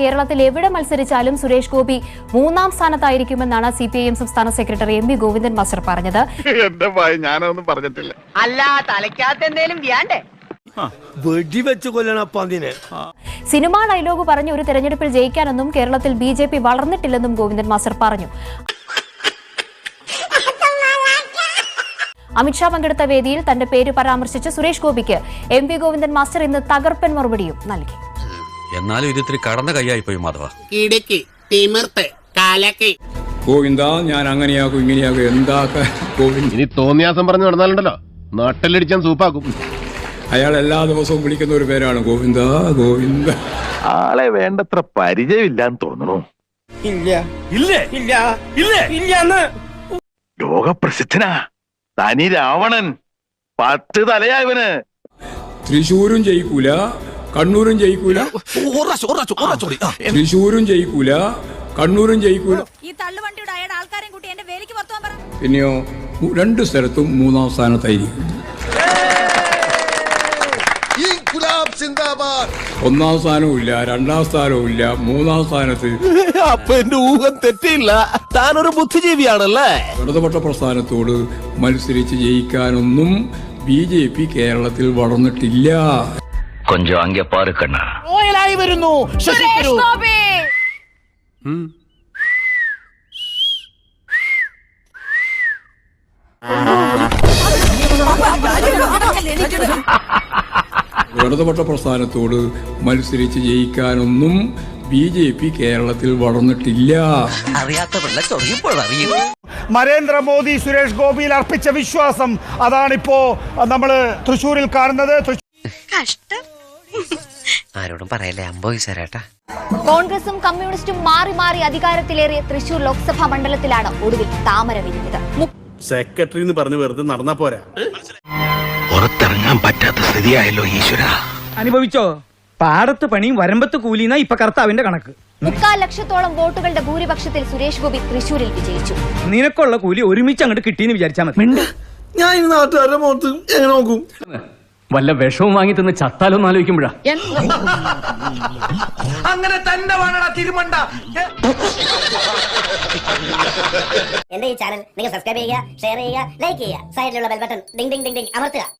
കേരളത്തിൽ എവിടെ മത്സരിച്ചാലും സുരേഷ് ഗോപി മൂന്നാം സ്ഥാനത്തായിരിക്കുമെന്നാണ് സി പി ഐ എം സംസ്ഥാന secretary M V Govindan master പറഞ്ഞത്. ഞാനൊന്നും പറഞ്ഞിട്ടില്ല. അല്ല തലയ്ക്കകത്ത് എന്തേലും വെടിവെച്ച് സിനിമാ ഡയലോഗ് പറഞ്ഞ് ഒരു തെരഞ്ഞെടുപ്പിൽ ജയിക്കാനൊന്നും കേരളത്തിൽ ബി ജെ പി വളർന്നിട്ടില്ലെന്നും ഗോവിന്ദൻ മാസ്റ്റർ പറഞ്ഞു. അമിത്ഷാ പങ്കെടുത്ത വേദിയിൽ തന്റെ പേര് പരാമർശിച്ച സുരേഷ് ഗോപിക്ക് എം വി ഗോവിന്ദൻ മാസ്റ്റർ ഇന്ന് തകർപ്പൻ മറുപടിയും നൽകി. എന്നാലും ഇത് ഇത്തിരി കടന്ന കൈയായിപ്പോയി മാധവ. കിടുക്കി തിമിർത്ത് കലക്കി. ഗോവിന്ദ ഞാൻ അങ്ങനെയാകും ഇങ്ങനെയാകും എന്താക്ക ഗോവിന്ദ്? ഇനി തോന്നിയാസം പറഞ്ഞു നടന്നാലുണ്ടല്ലോ. നാട്ടിലടിച്ചാൻ സൂപ്പാക്കും. അയാൾ എല്ലാ ദിവസവും വിളിക്കുന്ന ഒരു പേരാണ് ഗോവിന്ദ ഗോവിന്ദ. ആളെ വേണ്ടത്ര പരിചയമില്ലാന്ന് തോന്നുന്നു. ലോകപ്രസിദ്ധനാ തനി രാവണൻ പത്ത് തലയാ ഇവന്. തൃശൂരും ജയിക്കൂല. കണ്ണൂരും ജയിക്കൂല. തൃശൂരും ജയിക്കൂല കണ്ണൂരും ജയിക്കൂല. ഈ തള്ളുവണ്ടിയുടെ അയാളുടെ ആൾക്കാരെയും കൂട്ടി എന്റെ വേലിക്ക് പുറത്തു പറ. പിന്നെയോ രണ്ട് സ്ഥലത്തും മൂന്നാം സ്ഥാനത്തായിരിക്കും. ഒന്നാം സ്ഥാനവും ഇല്ല രണ്ടാം സ്ഥാനവും ഇല്ല മൂന്നാം സ്ഥാനത്ത്. അപ്പൊ എന്റെ ഊഹം തെറ്റില്ല താനൊരു ബുദ്ധിജീവിയാണല്ലേ? ഇടതുപക്ഷ പ്രസ്ഥാനത്തോട് മത്സരിച്ച് ജയിക്കാനൊന്നും ബി ജെ പി കേരളത്തിൽ വളർന്നിട്ടില്ല. കൊഞ്ചം കണ്ണ റോയലായി വരുന്നു ശശി തരൂർ. ഇടതുപക്ഷ പ്രസ്ഥാനത്തോട് മത്സരിച്ച് ജയിക്കാനൊന്നും ബി ജെ പി കേരളത്തിൽ വളർന്നിട്ടില്ല. അറിയാത്ത പിള്ള നരേന്ദ്രമോദി സുരേഷ് ഗോപിയിൽ അർപ്പിച്ച വിശ്വാസം അതാണിപ്പോ നമ്മൾ തൃശ്ശൂരിൽ കാണുന്നത്. തൃശ്ശൂർ ആരോടും പറയല്ലേ? അമ്പോയി സാരേട്ടാ കോൺഗ്രസും കമ്മ്യൂണിസ്റ്റും മാറി മാറി അധികാരത്തിലേറിയ തൃശൂർ ലോക്സഭാ മണ്ഡലത്തിലാണ് ഒടുവിൽ താമര വിരിഞ്ഞത്. സെക്രട്ടറി എന്ന് പറഞ്ഞു വെറുതെ നടന്നാ പോരാ. പുറത്തിറങ്ങാൻ പറ്റാത്ത സ്ഥിതിയായല്ലോ ഈശ്വര. അനുഭവിച്ചോ? പാടത്ത് പണിയും വരമ്പത്ത് കൂലിന്ന ഇപ്പൊ കർത്താവിന്റെ കണക്ക്. മുക്കാൽ ലക്ഷത്തോളം വോട്ടുകളുടെ ഭൂരിപക്ഷത്തിൽ സുരേഷ് ഗോപി തൃശൂരിൽ വിജയിച്ചു. നിനക്കുള്ള കൂലി ഒരുമിച്ച് അങ്ങോട്ട് കിട്ടിയെന്ന് വിചാരിച്ചാൽ മതി. ഞാൻ ഈ നാട്ടുകാരുടെ മുഖത്ത് എങ്ങനെ നോക്കും? വല്ല വിഷവും വാങ്ങി തിന്ന് ചത്താലോന്ന് ആലോചിക്കുമ്പോഴാ. അങ്ങനെ തന്നെ വേണടാ തിരുമണ്ട. എന്റെ ഈ ചാനൽ നിങ്ങൾ സബ്സ്ക്രൈബ് ചെയ്യുക ഷെയർ ചെയ്യുക ലൈക്ക് ചെയ്യുക. സൈഡിലുള്ള bell button ding ding ding ding അമർത്തുക.